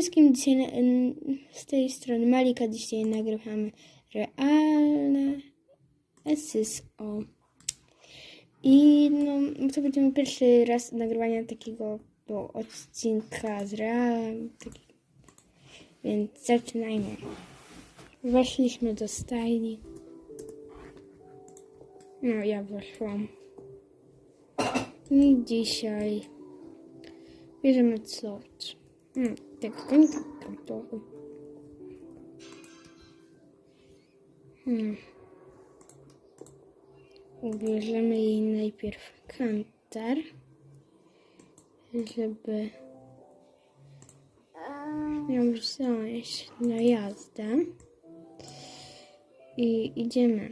wszystkim, dzisiaj z tej strony Malika. Dzisiaj nagrywamy realne SSO. I no, to będzie pierwszy raz nagrywania takiego bo, odcinka z realem. Taki. Więc zaczynajmy. Weszliśmy do stajni. No, ja weszłam. I dzisiaj bierzemy slot. Hmm, tak, konika trochę. Hmm. Ubierzemy jej najpierw kantar, żeby ją wziąć na jazdę. I idziemy.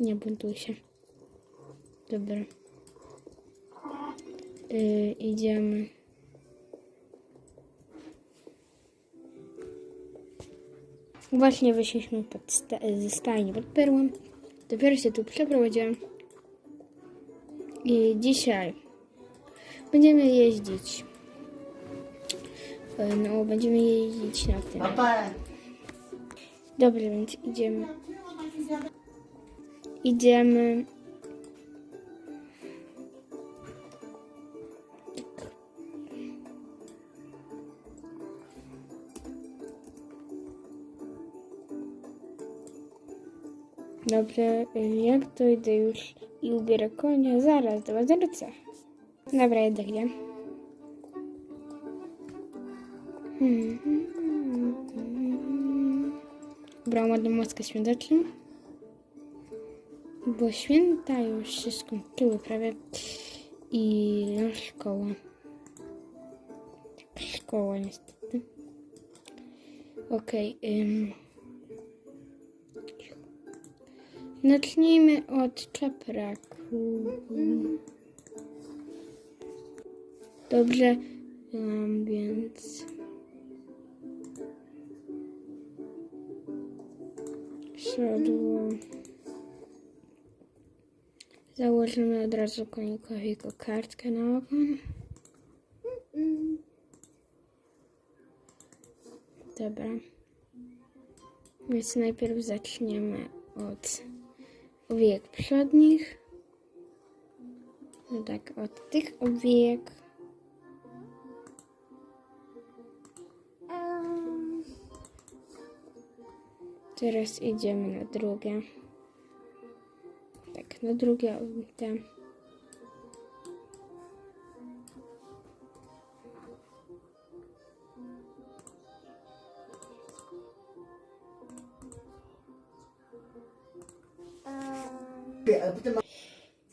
Nie buntuj się. Dobra. Yy, idziemy. Właśnie wyszliśmy pod sta- ze stajni pod perłem. Dopiero się tu przeprowadziłam. I dzisiaj będziemy jeździć. E, No, będziemy jeździć na tym. Dobrze, więc idziemy. Idziemy. Dobrze, jak dojdę już i ubierę konia, zaraz do was. Dobra, jedę idę. Brałam ładną maskę świąteczną. Bo święta już się skończyły prawie. I no, szkoła. Szkoła niestety. Okej. ym. Zacznijmy od czapraku. Dobrze, um, więc... Siodło. Założymy od razu konikowi kokardkę na ogon. Dobra. Więc najpierw zaczniemy od owijek przodnich. No tak, od tych owijek. Teraz idziemy na drugie. Tak, na drugie owite.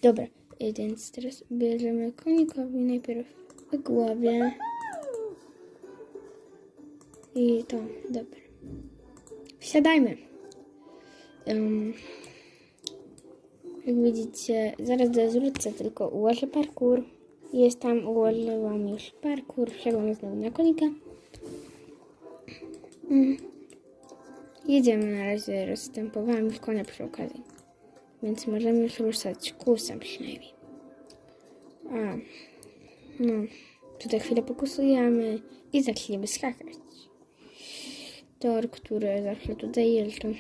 Dobra, y, więc teraz bierzemy konikowi najpierw w głowie. I to, dobra. Wsiadajmy. Ym, jak widzicie, zaraz zwrócę, tylko ułożę parkour. Jest tam, ułożyłam już parkour, wsiadłam znowu na konika. Mm. Jedziemy na razie, rozstępowałam już konia przy okazji. Więc możemy już ruszać kłusem przynajmniej. A, no, tutaj chwilę pokusujemy i zaczniemy skakać. Tor, który zawsze tutaj jeżdżą.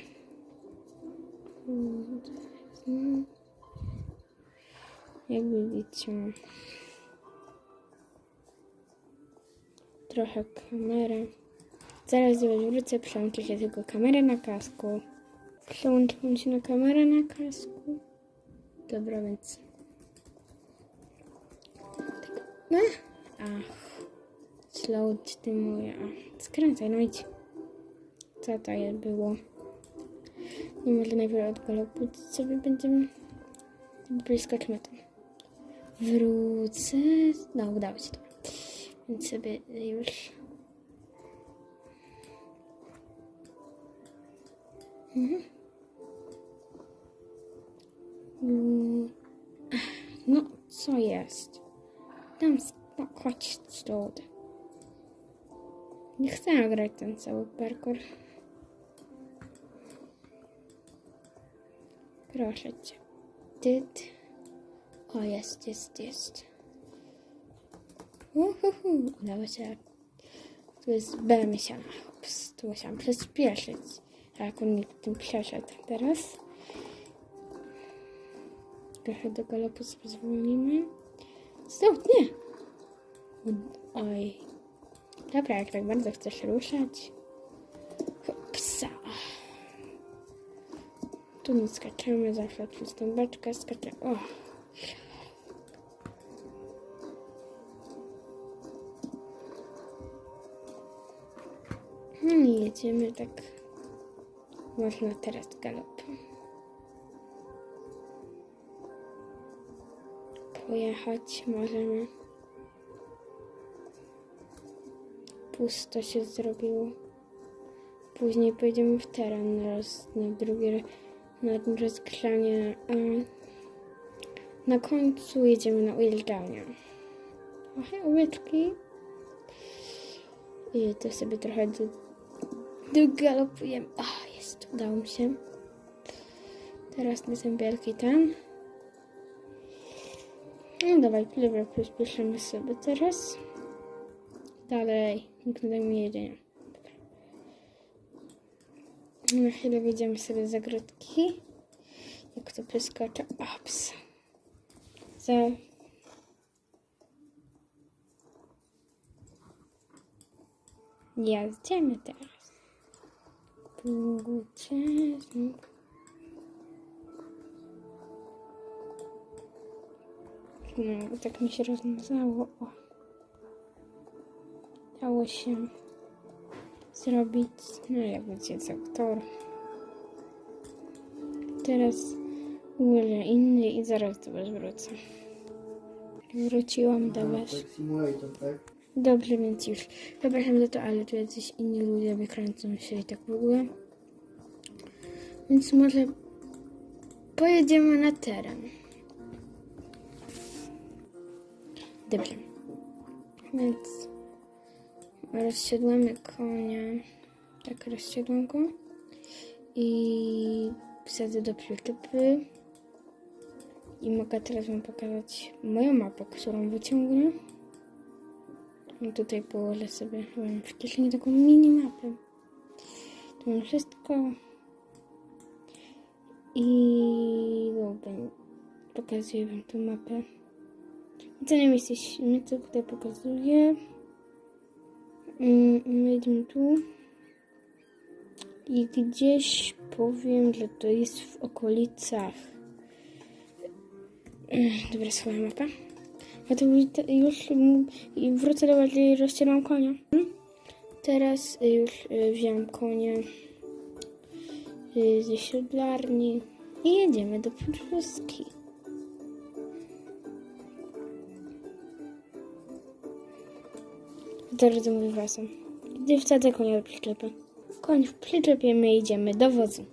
Jak widzicie, trochę kamerę. Zaraz wrócę, przełączę się tylko kamerę na kasku. Przełączyłam się na kamerę na kasku. Dobra, więc. Tak. No. Ach. Slow ty moja. Skręcaj, no idź. Co to jest było? No może najpierw od galopu sobie będziemy. Wyskoczmy tam. Wrócę. No, udało się, dobra. Więc sobie już. Mm. No, co jest? Tam chodź stąd. Nie chcę grać ten cały parkour. Proszę cię. Ty. O, jest, jest, jest. Uhuhu, udało się. Tu jest B miesiana. Ups, tu musiałam przyspieszyć. Jak on tym przeszedł teraz. Trochę do galopu sobie zwolnimy. Nie! Oj. Dobra, jak tak bardzo chcesz ruszać. Psa. Tu nie skaczemy, zawsze przez tą beczkę skaczemy. O. No i jedziemy tak. Można teraz galopem. Pojechać możemy. Pusto się zrobiło. Później pojedziemy w teren roz, na drugie na rozgrzanie. A na końcu jedziemy na ujeżdżalnię. Ohe, łyczki. I to sobie trochę do, dogalopujemy. O, jest, udało mi się. Teraz na ten wielki ten. No dawaj, dobra, przyspieszymy sobie teraz. Dalej, da mi jedzenia. Na chwilę wyjdziemy sobie z. Jak to przeskoczę. Ops. Za... Jedziemy teraz. Długocie. No, tak mi się rozmazało. O. Dało się zrobić, no jak będzie z aktor. Teraz ułożę inny i zaraz do was wrócę. Wróciłam do was. Tak, tak? Dobrze, więc już. Przepraszam za to, ale tu jacyś inni ludzie wykręcą się i tak w ogóle. Więc może pojedziemy na teren. Dobrze. Więc rozsiadłamy konia. Tak, rozsiadłam go. I wsadzę do przyczepy. I mogę teraz wam pokazać moją mapę, którą wyciągnę. I tutaj położę sobie mam w kieszeni taką mini mapę. Tu mam wszystko. I dobra, pokazuję wam tę mapę. I co nie jesteśmy, co tutaj pokazuję. Mm, My jedziemy tu. I gdzieś powiem, że to jest w okolicach. Dobra, schowam mapę. A to już- mm, wrócę do was, rozcieram konia. Teraz już y, wziąłem konia y, ze siodlarni i jedziemy do Piotrowski. Teraz mówię wasem. Gdy wsadzę konia do przyczepy. Koń w przyczepie, my idziemy do wozu.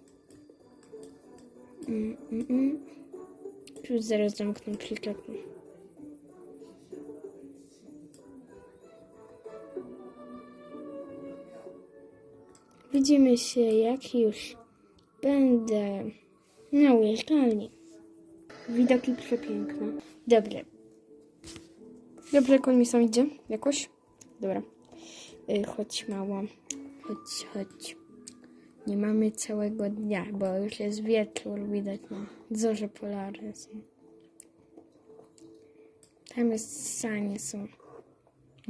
Mm, mm, mm. Już zaraz zamknę przyczepę. Widzimy się, jak już będę na ujeżdżalni. Widoki przepiękne. Dobrze. Dobrze, koń mi sam idzie jakoś? Dobra. Y, chodź, mała. Chodź, chodź. Nie mamy całego dnia, bo już jest wieczór, widać no. Zorze polarne są. Tam jest sanie są.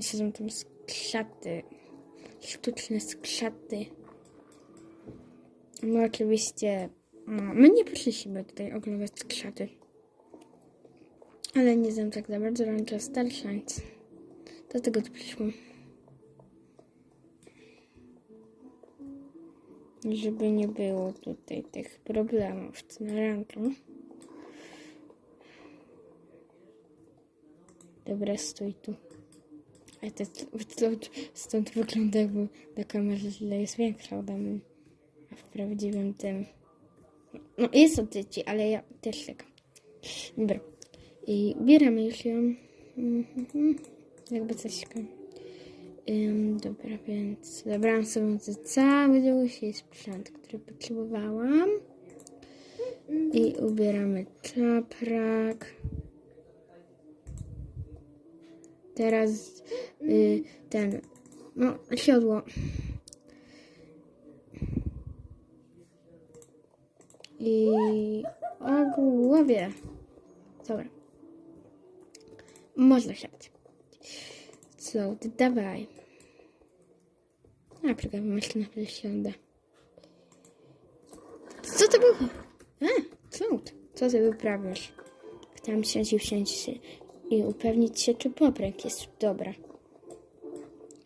Siedzą tam skrzaty. Sztuczne skrzaty. No oczywiście, no, my nie poszliśmy tutaj oglądać skrzaty. Ale nie znam tak za bardzo, to starsza, więc do tego tu przyszłam. Żeby nie było tutaj tych problemów z na ranką. Dobra, stój tu. A to, to, stąd wygląda jakby na kamerze źle jest większa ode mnie. A w prawdziwym tym... No jest od dzieci, ale ja też tak. Dobra. I bieramy już ją. Mhm. Jakby coś. Ym, dobra, więc zabrałam sobie cały dłuższy sprzęt, który potrzebowałam. I ubieramy czaprak. Teraz y, ten, no, siodło. I o głowie. Dobra. Można siadać. Co, ty dawaj. Na przykład myślę, że siądę. Co to było? A, cud. Co ty wyprawiasz? Chciałam siąść i usiąść się i upewnić się, czy popręg jest dobra.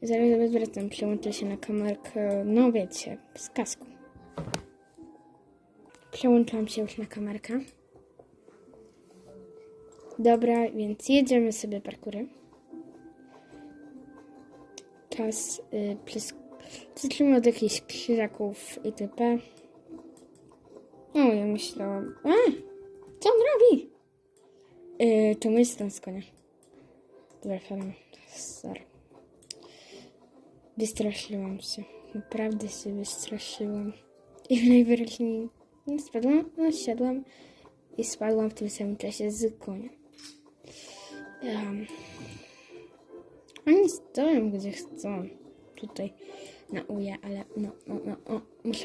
Zaraz wracam, przełączę się na kamerkę, no wiecie, z kasku. Przełączyłam się już na kamerkę. Dobra, więc jedziemy sobie parkury. Czas y, przez... Zaczniemy od jakichś krzaków itp. O, ja myślałam... A! Co on robi? Yy, to my stąd z konia. Dobra, fajnie. Sorry. Wystraszyłam się. Naprawdę się wystraszyłam. I najwyraźniej no, spadłam, no, siadłam i spadłam w tym samym czasie z konia. Um, oni stoją gdzie chcą. Tutaj na uje, ale no, no, no, o, muszę